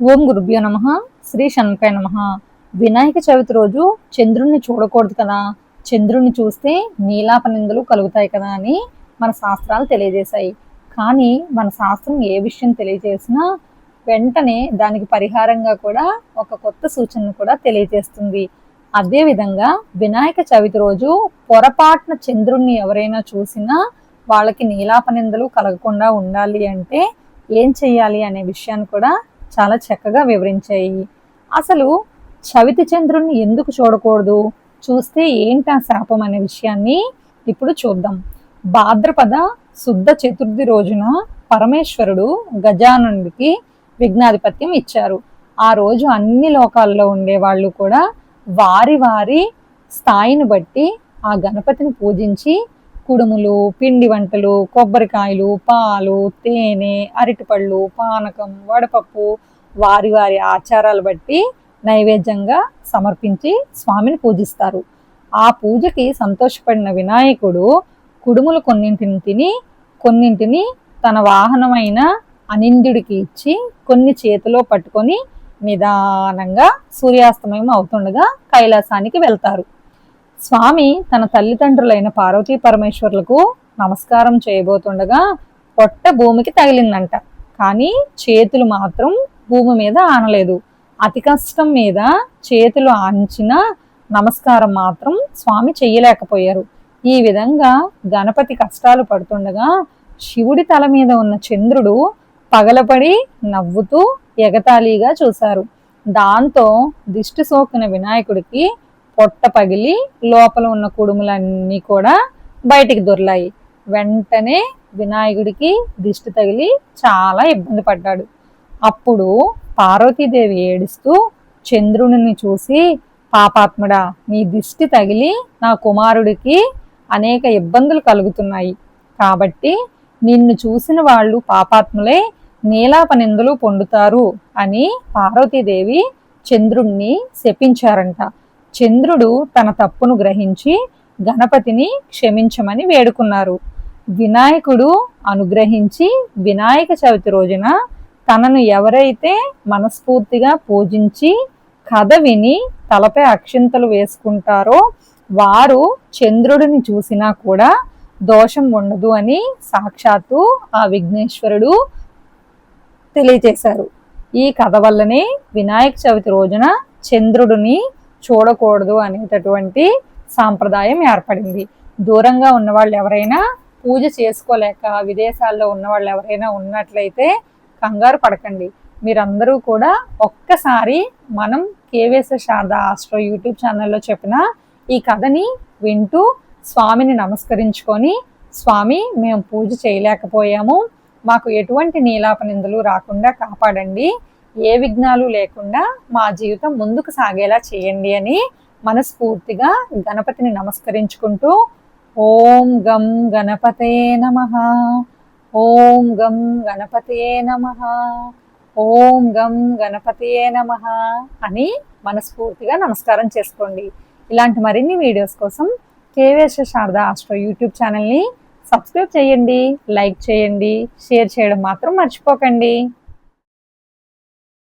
ఓం గురుభ్యో నమ. శ్రీ శంకాయ నమ. వినాయక చవితి రోజు చంద్రుణ్ణి చూడకూడదు కదా. చంద్రుణ్ణి చూస్తే నీలాపనిందలు కలుగుతాయి కదా అని మన శాస్త్రాలు తెలియజేశాయి. కానీ మన శాస్త్రం ఏ విషయం తెలియజేసినా వెంటనే దానికి పరిహారంగా కూడా ఒక కొత్త సూచనను కూడా తెలియజేస్తుంది. అదేవిధంగా వినాయక చవితి రోజు పొరపాటున చంద్రుణ్ణి ఎవరైనా చూసినా వాళ్ళకి నీలాపనిందలు కలగకుండా ఉండాలి అంటే ఏం చెయ్యాలి అనే విషయాన్ని కూడా చాలా చక్కగా వివరించాయి. అసలు చవితి చంద్రుణ్ణి ఎందుకు చూడకూడదు? చూస్తే ఏంటి ఆ శాపం అనే విషయాన్ని ఇప్పుడు చూద్దాం. భాద్రపద శుద్ధ చతుర్థి రోజున పరమేశ్వరుడు గజానుడికి విఘ్నాధిపత్యం ఇచ్చారు. ఆ రోజు అన్ని లోకాల్లో ఉండే వాళ్ళు కూడా వారి వారి స్థాయిని బట్టి ఆ గణపతిని పూజించి కుడుములు పిండి వంటలు కొబ్బరికాయలు పాలు తేనె అరటిపళ్ళు పానకం వడపప్పు వారి వారి ఆచారాలు బట్టి నైవేద్యంగా సమర్పించి స్వామిని పూజిస్తారు. ఆ పూజకి సంతోషపడిన వినాయకుడు కుడుములు కొన్నింటిని తిని కొన్నింటిని తన వాహనమైన అనిందుడికి ఇచ్చి కొన్ని చేతిలో పట్టుకొని నిదానంగా సూర్యాస్తమయం అవుతుండగా కైలాసానికి వెళ్తారు. స్వామి తన తల్లిదండ్రులైన పార్వతీ పరమేశ్వర్లకు నమస్కారం చేయబోతుండగా పొట్ట భూమికి తగిలిందంట. కానీ చేతులు మాత్రం భూమి మీద ఆనలేదు. అతి కష్టం మీద చేతులు ఆంచిన నమస్కారం మాత్రం స్వామి చెయ్యలేకపోయారు. ఈ విధంగా గణపతి కష్టాలు పడుతుండగా శివుడి తల మీద ఉన్న చంద్రుడు పగలపడి నవ్వుతూ ఎగతాళిగా చూశారు. దాంతో దిష్టి సోకిన వినాయకుడికి పొట్ట పగిలి లోపల ఉన్న కుడుములన్నీ కూడా బయటికి దొర్లాయి. వెంటనే వినాయకుడికి దిష్టి తగిలి చాలా ఇబ్బంది పడ్డాడు. అప్పుడు పార్వతీదేవి ఏడుస్తూ చంద్రుడిని చూసి పాపాత్ముడా నీ దిష్టి తగిలి నా కుమారుడికి అనేక ఇబ్బందులు కలుగుతున్నాయి. కాబట్టి నిన్ను చూసిన వాళ్ళు పాపాత్ములే నీలాపనిందులు పొందుతారు అని పార్వతీదేవి చంద్రుణ్ణి శపించారంట. చంద్రుడు తన తప్పును గ్రహించి గణపతిని క్షమించమని వేడుకున్నారు. వినాయకుడు అనుగ్రహించి వినాయక చవితి రోజున తనను ఎవరైతే మనస్ఫూర్తిగా పూజించి కథ విని తలపై అక్షింతలు వేసుకుంటారో వారు చంద్రుడిని చూసినా కూడా దోషం ఉండదు అని సాక్షాత్తు ఆ విఘ్నేశ్వరుడు తెలియజేశారు ఈ కథ వల్లనే వినాయక చవితి రోజున చంద్రుడిని చూడకూడదు అనేటటువంటి సాంప్రదాయం ఏర్పడింది. దూరంగా ఉన్న వాళ్ళు ఎవరైనా పూజ చేసుకోలేక విదేశాల్లో ఉన్న వాళ్ళు ఎవరైనా ఉన్నట్లయితే కంగారు పడకండి. మీరందరూ కూడా ఒక్కసారి మనం కేవీఎస్ శారద ఆస్ట్రో యూట్యూబ్ ఛానల్లో చెప్పిన ఈ కథని వింటూ స్వామిని నమస్కరించుకొని స్వామి మేము పూజ చేయలేకపోయాము. మాకు ఎటువంటి నీలాపనిందలు రాకుండా కాపాడండి. ఏ విఘ్నాలు లేకుండా మా జీవితం ముందుకు సాగేలా చేయండి అని మనస్ఫూర్తిగా గణపతిని నమస్కరించుకుంటూ ఓం గం గణపతే నమ. ఓం గం గణపతే నమ. ఓం గం గణపతియే నమ అని మనస్ఫూర్తిగా నమస్కారం చేసుకోండి. ఇలాంటి మరిన్ని వీడియోస్ కోసం కేవేశ శారదా ఆస్ట్రో యూట్యూబ్ ఛానల్ని సబ్స్క్రైబ్ చేయండి లైక్ చేయండి షేర్ చేయడం మాత్రం మర్చిపోకండి.